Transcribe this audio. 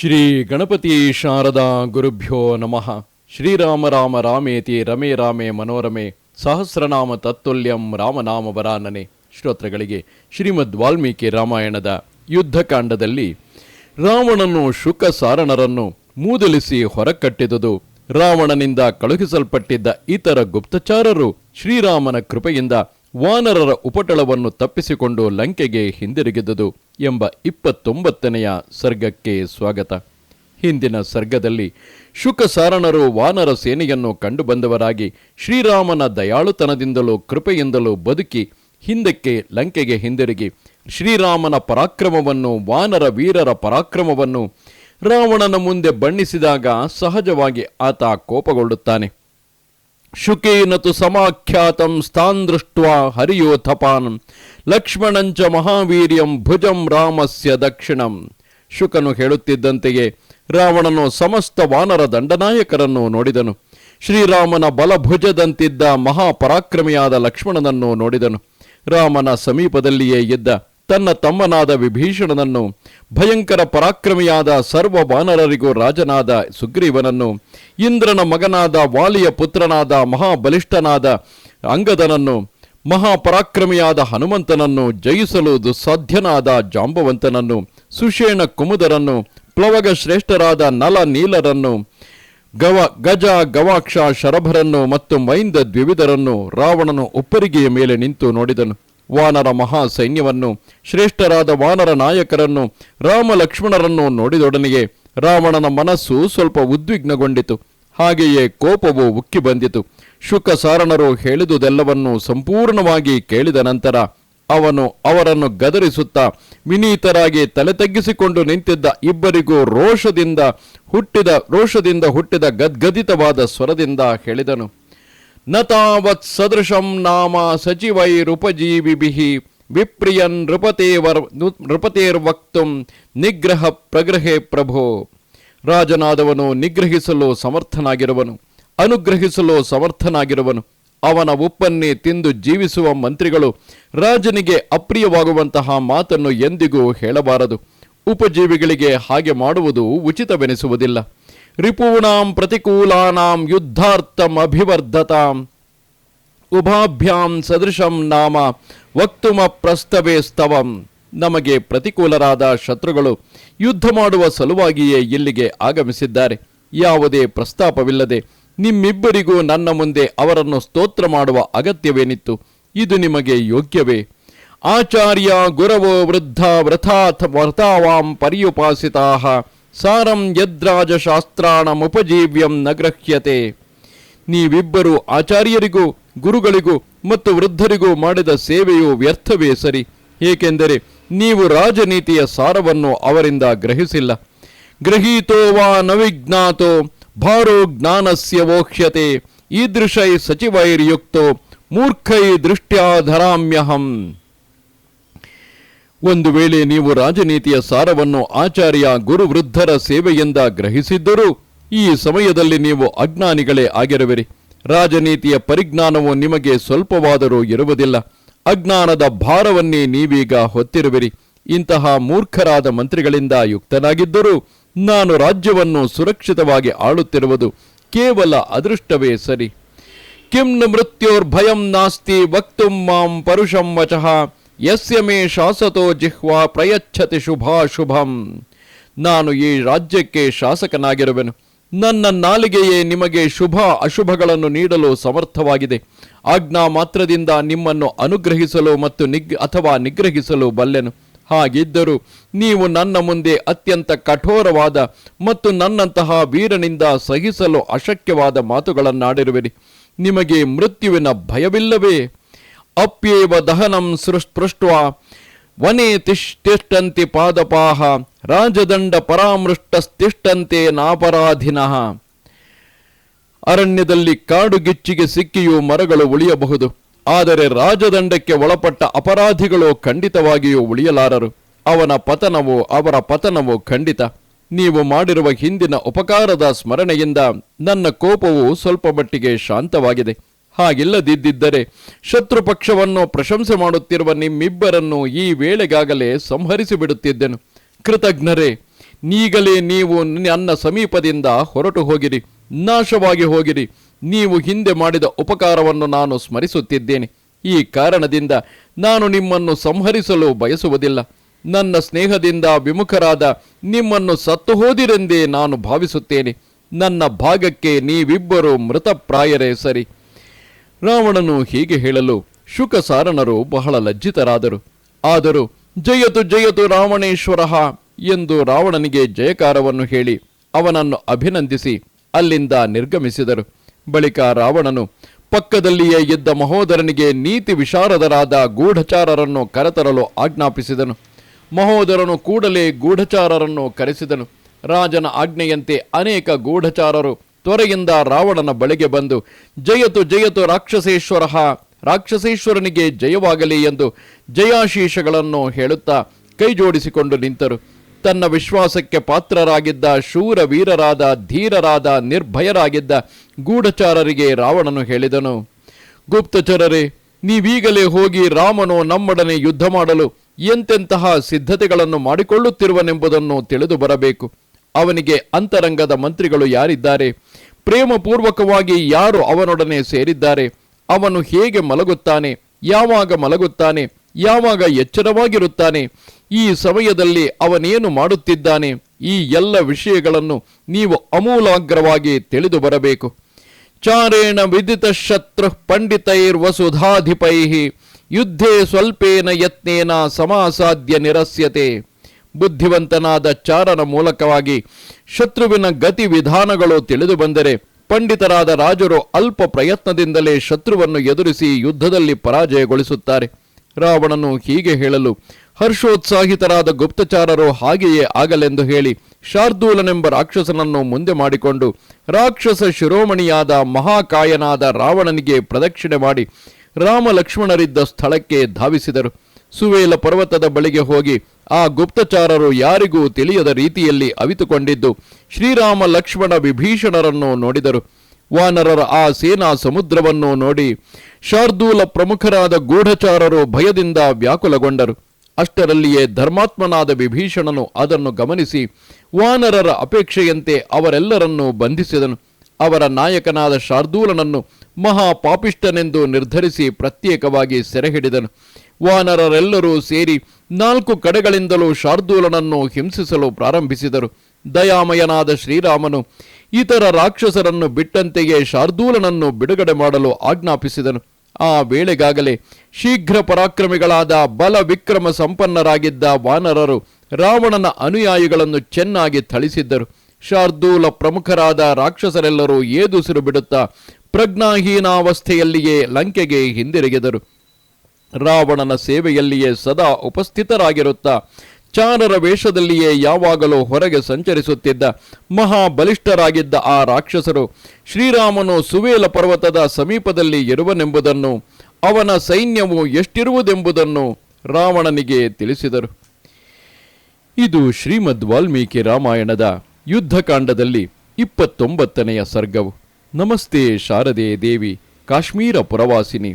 ಶ್ರೀ ಗಣಪತಿ ಶಾರದಾ ಗುರುಭ್ಯೋ ನಮಃ. ಶ್ರೀರಾಮ ರಾಮ ರಾಮೇತಿ ರಮೇ ರಾಮೇ ಮನೋರಮೆ. ಸಹಸ್ರನಾಮ ತತ್ತುಲ್ಯಂ ರಾಮನಾಮ ವರಾನನೆ. ಶ್ರೋತ್ರಗಳಿಗೆ ಶ್ರೀಮದ್ ವಾಲ್ಮೀಕಿ ರಾಮಾಯಣದ ಯುದ್ಧಕಾಂಡದಲ್ಲಿ ರಾವಣನು ಶುಕ ಸಾರಣರನ್ನು ಮೂದಲಿಸಿ ಹೊರಕಟ್ಟಿದುದು. ರಾವಣನಿಂದ ಕಳುಹಿಸಲ್ಪಟ್ಟಿದ್ದ ಇತರ ಗುಪ್ತಚಾರರು ಶ್ರೀರಾಮನ ಕೃಪೆಯಿಂದ ವಾನರರ ಉಪಟಳವನ್ನು ತಪ್ಪಿಸಿಕೊಂಡು ಲಂಕೆಗೆ ಹಿಂದಿರುಗಿದುದು ಎಂಬ ಇಪ್ಪತ್ತೊಂಬತ್ತನೆಯ ಸರ್ಗಕ್ಕೆ ಸ್ವಾಗತ. ಹಿಂದಿನ ಸರ್ಗದಲ್ಲಿ ಶುಕಸಾರಣರು ವಾನರ ಸೇನೆಯನ್ನು ಕಂಡುಬಂದವರಾಗಿ ಶ್ರೀರಾಮನ ದಯಾಳುತನದಿಂದಲೂ ಕೃಪೆಯಿಂದಲೂ ಬದುಕಿ ಹಿಂದಕ್ಕೆ ಲಂಕೆಗೆ ಹಿಂದಿರುಗಿ ಶ್ರೀರಾಮನ ಪರಾಕ್ರಮವನ್ನು, ವಾನರ ವೀರರ ಪರಾಕ್ರಮವನ್ನು ರಾವಣನ ಮುಂದೆ ಬಣ್ಣಿಸಿದಾಗ ಸಹಜವಾಗಿ ಆತ ಕೋಪಗೊಳ್ಳುತ್ತಾನೆ. ಶುಕೇನ ತು ಸಮಾಖ್ಯಾತಂ ಸ್ಥಾನ್ ದೃಷ್ಟ ಹರಿಯೋಥಪಾನ್ ಲಕ್ಷ್ಮಣಂಚ ಮಹಾವೀರ್ಯಂ ಭುಜಂ ರಾಮಸ್ಯ ದಕ್ಷಿಣಂ. ಶುಕನು ಹೇಳುತ್ತಿದ್ದಂತೆಯೇ ರಾವಣನು ಸಮಸ್ತ ವಾನರ ದಂಡನಾಯಕರನ್ನು ನೋಡಿದನು. ಶ್ರೀರಾಮನ ಬಲಭುಜದಂತಿದ್ದ ಮಹಾಪರಾಕ್ರಮಿಯಾದ ಲಕ್ಷ್ಮಣನನ್ನು ನೋಡಿದನು. ರಾಮನ ಸಮೀಪದಲ್ಲಿಯೇ ಇದ್ದ ತನ್ನ ತಮ್ಮನಾದ ವಿಭೀಷಣನನ್ನು ಭಯಂಕರ ಪರಾಕ್ರಮಿಯಾದ ಸರ್ವ ವಾನರರಿಗೂ ರಾಜನಾದ ಸುಗ್ರೀವನನ್ನು, ಇಂದ್ರನ ಮಗನಾದ ವಾಲಿಯ ಪುತ್ರನಾದ ಮಹಾಬಲಿಷ್ಠನಾದ ಅಂಗದನನ್ನು, ಮಹಾಪರಾಕ್ರಮಿಯಾದ ಹನುಮಂತನನ್ನು ಜಯಿಸಲು ದುಸ್ಸಾಧ್ಯನಾದ ಜಾಂಬವಂತನನ್ನು, ಸುಷೇಣ ಕುಮುದರನ್ನು, ಪ್ಲವಗ ಶ್ರೇಷ್ಠರಾದ ನಲ ನೀಲರನ್ನು ಗವ ಗಜ ಗವಾಕ್ಷ ಶರಭರನ್ನು ಮತ್ತು ಮೈಂದ ದ್ವಿವಿಧರನ್ನು ರಾವಣನು ಉಪ್ಪರಿಗೆಯ ಮೇಲೆ ನಿಂತು ನೋಡಿದನು. ವಾನರ ಮಹಾ ಸೈನ್ಯವನ್ನು ಶ್ರೇಷ್ಠರಾದ ವಾನರ ನಾಯಕರನ್ನು ರಾಮ ಲಕ್ಷ್ಮಣರನ್ನು ನೋಡಿದೊಡನೆಯೇ ರಾವಣನ ಮನಸ್ಸು ಸ್ವಲ್ಪ ಉದ್ವಿಗ್ನಗೊಂಡಿತು. ಹಾಗೆಯೇ ಕೋಪವು ಉಕ್ಕಿ ಬಂದಿತು. ಶುಕ ಸಾರಣರು ಹೇಳಿದುದೆಲ್ಲವನ್ನು ಸಂಪೂರ್ಣವಾಗಿ ಕೇಳಿದ ನಂತರ ಅವನು ಅವರನ್ನು ಗದರಿಸುತ್ತಾ ವಿನೀತರಾಗಿ ತಲೆ ತಗ್ಗಿಸಿಕೊಂಡು ನಿಂತಿದ್ದ ಇಬ್ಬರಿಗೂ ರೋಷದಿಂದ ಹುಟ್ಟಿದ ರೋಷದಿಂದ ಹುಟ್ಟಿದ ಗದ್ಗದಿತವಾದ ಸ್ವರದಿಂದ ಹೇಳಿದನು. ನ ತಾವತ್ ಸದೃಶಂ ನಾಮ ಸಚಿವೈರುಪಜೀವಿಭಿಃ ವಿಪ್ರಿಯನ್ ನೃಪತೇವರ್ ನೃಪತೇರ್ವಕ್ತುಂ ನಿಗ್ರಹ ಪ್ರಗ್ರಹೆ ಪ್ರಭೋ. ರಾಜನಾದವನು ನಿಗ್ರಹಿಸಲು ಸಮರ್ಥನಾಗಿರುವನು, ಅನುಗ್ರಹಿಸಲು ಸಮರ್ಥನಾಗಿರುವನು. ಅವನ ಉಪ್ಪನ್ನೇ ತಿಂದು ಜೀವಿಸುವ ಮಂತ್ರಿಗಳು ರಾಜನಿಗೆ ಅಪ್ರಿಯವಾಗುವಂತಹ ಮಾತನ್ನು ಎಂದಿಗೂ ಹೇಳಬಾರದು. ಉಪಜೀವಿಗಳಿಗೆ ಹಾಗೆ ಮಾಡುವುದು ಉಚಿತವೆನಿಸುವುದಿಲ್ಲ. ರಿಪೂಣಾಂ ಪ್ರತಿಕೂಲಾನಾಂ ಯುದ್ಧಾರ್ಥಂ ಅಭಿವರ್ಧತಾಂ ಉಭಾಭ್ಯಾಂ ಸದೃಶಂ ನಾಮ ವಕ್ತುಮ ಪ್ರಸ್ತವೇ ಸ್ತವಂ. ನಮಗೆ ಪ್ರತಿಕೂಲರಾದ ಶತ್ರುಗಳು ಯುದ್ಧ ಮಾಡುವ ಸಲುವಾಗಿಯೇ ಇಲ್ಲಿಗೆ ಆಗಮಿಸಿದ್ದಾರೆ. ಯಾವುದೇ ಪ್ರಸ್ತಾಪವಿಲ್ಲದೆ ನಿಮ್ಮಿಬ್ಬರಿಗೂ ನನ್ನ ಮುಂದೆ ಅವರನ್ನು ಸ್ತೋತ್ರ ಮಾಡುವ ಅಗತ್ಯವೇನಿತ್ತು? ಇದು ನಿಮಗೆ ಯೋಗ್ಯವೇ? ಆಚಾರ್ಯ ಗುರವೋ ವೃದ್ಧ ವ್ರಥಾಥ ವ್ರತಾವಾಂ ಪರ್ಯುಪಾಸಿತಾ. ಸಾರಂ ಯದ್ರಾಜಶಾಸ್ತ್ರಾಣಮುಪಜೀವ್ಯಂ ನ ಗ್ರಹ್ಯತೆ ನೀವಿಬ್ಬರು ಆಚಾರ್ಯರಿಗೂ, ಗುರುಗಳಿಗೂ ಮತ್ತು ವೃದ್ಧರಿಗೂ ಮಾಡಿದ ಸೇವೆಯು ವ್ಯರ್ಥವೇ ಸರಿ. ಏಕೆಂದರೆ ನೀವು ರಾಜನೀತಿಯ ಸಾರವನ್ನು ಅವರಿಂದ ಗ್ರಹಿಸಿಲ್ಲ. ಗ್ರಹೀತೋ ವಾ ನವಿಜ್ಞಾತೋ ಭಾರೋ ಜ್ಞಾನಸ್ಯ ವೋಕ್ಷ್ಯತೆ. ಈದೃಶೈ ಸಚಿವೈರ್ಯುಕ್ತೋ, ಮೂರ್ಖೈ ದೃಷ್ಟ್ಯಾ ಧರಾಮ್ಯಹಂ ಒಂದು ವೇಳೆ ನೀವು ರಾಜನೀತಿಯ ಸಾರವನ್ನು ಆಚಾರ್ಯ ಗುರುವೃದ್ಧರ ಸೇವೆಯಿಂದ ಗ್ರಹಿಸಿದ್ದರೂ, ಈ ಸಮಯದಲ್ಲಿ ನೀವು ಅಜ್ಞಾನಿಗಳೇ ಆಗಿರುವಿರಿ. ರಾಜನೀತಿಯ ಪರಿಜ್ಞಾನವು ನಿಮಗೆ ಸ್ವಲ್ಪವಾದರೂ ಇರುವುದಿಲ್ಲ. ಅಜ್ಞಾನದ ಭಾರವನ್ನೇ ನೀವೀಗ ಹೊತ್ತಿರುವಿರಿ. ಇಂತಹ ಮೂರ್ಖರಾದ ಮಂತ್ರಿಗಳಿಂದ ಯುಕ್ತನಾಗಿದ್ದರೂ, ನಾನು ರಾಜ್ಯವನ್ನು ಸುರಕ್ಷಿತವಾಗಿ ಆಳುತ್ತಿರುವುದು ಕೇವಲ ಅದೃಷ್ಟವೇ ಸರಿ. ಕಿಂ ಮೃತ್ಯೋರ್ಭಯಂ ನಾಸ್ತಿ ವಕ್ತುಂ ಮಾಂ ಪರುಷಂ ವಚಃ. ಯಸ್ಯ ಮೇ ಶಾಸತೋ ಜಿಹ್ವಾ ಪ್ರಯಚ್ಛತಿ ಶುಭಾಶುಭಂ. ನಾನು ಈ ರಾಜ್ಯಕ್ಕೆ ಶಾಸಕನಾಗಿರುವೆನು. ನನ್ನ ನಾಲಿಗೆಯೇ ನಿಮಗೆ ಶುಭ ಅಶುಭಗಳನ್ನು ನೀಡಲು ಸಮರ್ಥವಾಗಿದೆ. ಆಜ್ಞಾ ಮಾತ್ರದಿಂದ ನಿಮ್ಮನ್ನು ಅನುಗ್ರಹಿಸಲು ಮತ್ತು ನಿಗ್, ಅಥವಾ ನಿಗ್ರಹಿಸಲು ಬಲ್ಲೆನು. ಹಾಗಿದ್ದರೂ ನೀವು ನನ್ನ ಮುಂದೆ ಅತ್ಯಂತ ಕಠೋರವಾದ ಮತ್ತು ನನ್ನಂತಹ ವೀರನಿಂದ ಸಹಿಸಲು ಅಶಕ್ಯವಾದ ಮಾತುಗಳನ್ನಾಡಿರುವಿರಿ. ನಿಮಗೆ ಮೃತ್ಯುವಿನ ಭಯವಿಲ್ಲವೇ? ಅಪ್ಯೇವ ದಹನಂ ಸೃಷ್ಪೃಷ್ಟ ವನೆ ತಿಷ್ ತಿಷ್ಟಂತೆ ಪಾದಪಾಹ ರಾಜದಂಡ ಪರಾಮೃಷ್ಟಸ್ತಿಷ್ಟಂತೆ ನಾಪರಾಧಿನಃ. ಅರಣ್ಯದಲ್ಲಿ ಕಾಡುಗಿಚ್ಚಿಗೆ ಸಿಕ್ಕಿಯೂ ಮರಗಳು ಉಳಿಯಬಹುದು. ಆದರೆ ರಾಜದಂಡಕ್ಕೆ ಒಳಪಟ್ಟ ಅಪರಾಧಿಗಳು ಖಂಡಿತವಾಗಿಯೂ ಉಳಿಯಲಾರರು. ಅವನ ಪತನವು ಅವರ ಪತನವು ಖಂಡಿತ. ನೀವು ಮಾಡಿರುವ ಹಿಂದಿನ ಉಪಕಾರದ ಸ್ಮರಣೆಯಿಂದ ನನ್ನ ಕೋಪವು ಸ್ವಲ್ಪ ಮಟ್ಟಿಗೆ ಶಾಂತವಾಗಿದೆ. ಹಾಗಿಲ್ಲದಿದ್ದರೆ ಶತ್ರು ಪಕ್ಷವನ್ನು ಪ್ರಶಂಸೆ ಮಾಡುತ್ತಿರುವ ನಿಮ್ಮಿಬ್ಬರನ್ನು ಈ ವೇಳೆಗಾಗಲೇ ಸಂಹರಿಸಿ ಬಿಡುತ್ತಿದ್ದೆನು ಕೃತಜ್ಞರೇ ನೀಗಲೇ ನೀವು ನನ್ನ ಸಮೀಪದಿಂದ ಹೊರಟು ಹೋಗಿರಿ, ನಾಶವಾಗಿ ಹೋಗಿರಿ. ನೀವು ಹಿಂದೆ ಮಾಡಿದ ಉಪಕಾರವನ್ನು ನಾನು ಸ್ಮರಿಸುತ್ತಿದ್ದೇನೆ. ಈ ಕಾರಣದಿಂದ ನಾನು ನಿಮ್ಮನ್ನು ಸಂಹರಿಸಲು ಬಯಸುವುದಿಲ್ಲ. ನನ್ನ ಸ್ನೇಹದಿಂದ ವಿಮುಖರಾದ ನಿಮ್ಮನ್ನು ಸತ್ತು ಹೋದಿರೆಂದೇ ನಾನು ಭಾವಿಸುತ್ತೇನೆ. ನನ್ನ ಭಾಗಕ್ಕೆ ನೀವಿಬ್ಬರು ಮೃತಪ್ರಾಯರೇ ಸರಿ. ರಾವಣನು ಹೀಗೆ ಹೇಳಲು ಶುಕಸಾರಣರು ಬಹಳ ಲಜ್ಜಿತರಾದರು. ಆದರೂ ಜಯತು ಜಯತು ರಾವಣೇಶ್ವರ ಎಂದು ರಾವಣನಿಗೆ ಜಯಕಾರವನ್ನು ಹೇಳಿ ಅವನನ್ನು ಅಭಿನಂದಿಸಿ ಅಲ್ಲಿಂದ ನಿರ್ಗಮಿಸಿದರು. ಬಳಿಕ ರಾವಣನು ಪಕ್ಕದಲ್ಲಿಯೇ ಇದ್ದ ಮಹೋದರನಿಗೆ ನೀತಿ ವಿಶಾರದರಾದ ಗೂಢಚಾರರನ್ನು ಕರೆತರಲು ಆಜ್ಞಾಪಿಸಿದನು. ಮಹೋದರನು ಕೂಡಲೇ ಗೂಢಚಾರರನ್ನು ಕರೆಸಿದನು. ರಾಜನ ಆಜ್ಞೆಯಂತೆ ಅನೇಕ ಗೂಢಚಾರರು ತ್ವರೆಯಿಂದ ರಾವಣನ ಬಳಿಗೆ ಬಂದು, ಜಯತು ಜಯತು ರಾಕ್ಷಸೇಶ್ವರ, ರಾಕ್ಷಸೇಶ್ವರನಿಗೆ ಜಯವಾಗಲಿ ಎಂದು ಜಯಾಶೀಷಗಳನ್ನು ಹೇಳುತ್ತಾ ಕೈಜೋಡಿಸಿಕೊಂಡು ನಿಂತರು. ತನ್ನ ವಿಶ್ವಾಸಕ್ಕೆ ಪಾತ್ರರಾಗಿದ್ದ ಶೂರ ವೀರರಾದ ಧೀರರಾದ, ನಿರ್ಭಯರಾಗಿದ್ದ ಗೂಢಚಾರರಿಗೆ ರಾವಣನು ಹೇಳಿದನು, ಗುಪ್ತಚರರೇ, ನೀವೀಗಲೇ ಹೋಗಿ ರಾಮನು ನಮ್ಮೊಡನೆ ಯುದ್ಧ ಮಾಡಲು ಎಂತೆಂತಹ ಸಿದ್ಧತೆಗಳನ್ನು ಮಾಡಿಕೊಳ್ಳುತ್ತಿರುವನೆಂಬುದನ್ನು ತಿಳಿದು ಬರಬೇಕು. ಅವನಿಗೆ ಅಂತರಂಗದ ಮಂತ್ರಿಗಳು ಯಾರಿದ್ದಾರೆ? ಪ್ರೇಮಪೂರ್ವಕವಾಗಿ ಯಾರು ಅವನೊಡನೆ ಸೇರಿದ್ದಾರೆ? ಅವನು ಹೇಗೆ ಮಲಗುತ್ತಾನೆ? ಯಾವಾಗ ಮಲಗುತ್ತಾನೆ? ಯಾವಾಗ ಎಚ್ಚರವಾಗಿರುತ್ತಾನೆ? ಈ ಸಮಯದಲ್ಲಿ ಅವನೇನು ಮಾಡುತ್ತಿದ್ದಾನೆ? ಈ ಎಲ್ಲ ವಿಷಯಗಳನ್ನು ನೀವು ಅಮೂಲಾಗ್ರವಾಗಿ ತಿಳಿದು ಬರಬೇಕು. ಚಾರೇಣ ವಿದಿತ ಶತ್ರು ಪಂಡಿತೈರ್ವಸುಧಾಧಿಪೈ ಯುದ್ಧೇ ಸ್ವಲ್ಪೇನ ಯತ್ನೇನ ಸಮಾಸಾಧ್ಯ ನಿರಸ್ಯತೆ. ಬುದ್ಧಿವಂತನಾದ ಚಾರನ ಮೂಲಕವಾಗಿ ಶತ್ರುವಿನ ಗತಿ ವಿಧಾನಗಳು ತಿಳಿದು ಬಂದರೆ ಪಂಡಿತರಾದ ರಾಜರು ಅಲ್ಪ ಪ್ರಯತ್ನದಿಂದಲೇ ಶತ್ರುವನ್ನು ಎದುರಿಸಿ ಯುದ್ಧದಲ್ಲಿ ಪರಾಜಯಗೊಳಿಸುತ್ತಾರೆ. ರಾವಣನು ಹೀಗೆ ಹೇಳಲು, ಹರ್ಷೋತ್ಸಾಹಿತರಾದ ಗುಪ್ತಚಾರರು ಹಾಗೆಯೇ ಆಗಲೆಂದು ಹೇಳಿ ಶಾರ್ದೂಲನೆಂಬ ರಾಕ್ಷಸನನ್ನು ಮುಂದೆ ಮಾಡಿಕೊಂಡು ರಾಕ್ಷಸ ಶಿರೋಮಣಿಯಾದ ಮಹಾಕಾಯನಾದ ರಾವಣನಿಗೆ ಪ್ರದಕ್ಷಿಣೆ ಮಾಡಿ ರಾಮ ಲಕ್ಷ್ಮಣರಿದ್ದ ಸ್ಥಳಕ್ಕೆ ಧಾವಿಸಿದರು. ಸುವೇಲ ಪರ್ವತದ ಬಳಿಗೆ ಹೋಗಿ ಆ ಗುಪ್ತಚಾರರು ಯಾರಿಗೂ ತಿಳಿಯದ ರೀತಿಯಲ್ಲಿ ಅವಿತುಕೊಂಡಿದ್ದು, ಶ್ರೀರಾಮ ಲಕ್ಷ್ಮಣ ವಿಭೀಷಣರನ್ನು ನೋಡಿದರು. ವಾನರರ ಆ ಸೇನಾ ಸಮುದ್ರವನ್ನು ನೋಡಿ ಶಾರ್ದೂಲ ಪ್ರಮುಖರಾದ ಗೂಢಚಾರರು ಭಯದಿಂದ ವ್ಯಾಕುಲಗೊಂಡರು. ಅಷ್ಟರಲ್ಲಿಯೇ ಧರ್ಮಾತ್ಮನಾದ ವಿಭೀಷಣನು ಅದನ್ನು ಗಮನಿಸಿ ವಾನರರ ಅಪೇಕ್ಷೆಯಂತೆ ಅವರೆಲ್ಲರನ್ನೂ ಬಂಧಿಸಿದನು. ಅವರ ನಾಯಕನಾದ ಶಾರ್ದೂಲನನ್ನು ಮಹಾಪಾಪಿಷ್ಟನೆಂದು ನಿರ್ಧರಿಸಿ ಪ್ರತ್ಯೇಕವಾಗಿ ಸೆರೆಹಿಡಿದನು. ವಾನರರೆಲ್ಲರೂ ಸೇರಿ ನಾಲ್ಕು ಕಡೆಗಳಿಂದಲೂ ಶಾರ್ದೂಲನನ್ನು ಹಿಂಸಿಸಲು ಪ್ರಾರಂಭಿಸಿದರು. ದಯಾಮಯನಾದ ಶ್ರೀರಾಮನು ಇತರ ರಾಕ್ಷಸರನ್ನು ಬಿಟ್ಟಂತೆಯೇ ಶಾರ್ದೂಲನನ್ನು ಬಿಡುಗಡೆ ಮಾಡಲು ಆಜ್ಞಾಪಿಸಿದನು. ಆ ವೇಳೆಗಾಗಲೇ ಶೀಘ್ರ ಪರಾಕ್ರಮಿಗಳಾದ ಬಲ ವಿಕ್ರಮ ಸಂಪನ್ನರಾಗಿದ್ದ ವಾನರರು ರಾವಣನ ಅನುಯಾಯಿಗಳನ್ನು ಚೆನ್ನಾಗಿ ಥಳಿಸಿದ್ದರು. ಶಾರ್ದೂಲ ಪ್ರಮುಖರಾದ ರಾಕ್ಷಸರೆಲ್ಲರೂ ಏದುಸಿರು ಬಿಡುತ್ತಾ ಪ್ರಜ್ಞಾಹೀನಾವಸ್ಥೆಯಲ್ಲಿಯೇ ಲಂಕೆಗೆ ಹಿಂದಿರುಗಿದರು. ರಾವಣನ ಸೇವೆಯಲ್ಲಿಯೇ ಸದಾ ಉಪಸ್ಥಿತರಾಗಿರುತ್ತಾ. ಚಾರರ ವೇಷದಲ್ಲಿಯೇ ಯಾವಾಗಲೂ ಹೊರಗೆ ಸಂಚರಿಸುತ್ತಿದ್ದ ಮಹಾಬಲಿಷ್ಠರಾಗಿದ್ದ ಆ ರಾಕ್ಷಸರು ಶ್ರೀರಾಮನು ಸುವೇಲ ಪರ್ವತದ ಸಮೀಪದಲ್ಲಿ ಇರುವನೆಂಬುದನ್ನು, ಅವನ ಸೈನ್ಯವು ಎಷ್ಟಿರುವುದೆಂಬುದನ್ನು ರಾವಣನಿಗೆ ತಿಳಿಸಿದರು. ಇದು ಶ್ರೀಮದ್ ವಾಲ್ಮೀಕಿ ರಾಮಾಯಣದ ಯುದ್ಧಕಾಂಡದಲ್ಲಿ ಇಪ್ಪತ್ತೊಂಬತ್ತನೆಯ ಸರ್ಗವು. ನಮಸ್ತೆ ಶಾರದೆ ದೇವಿ, ಕಾಶ್ಮೀರ ಪುರವಾಸಿನಿ.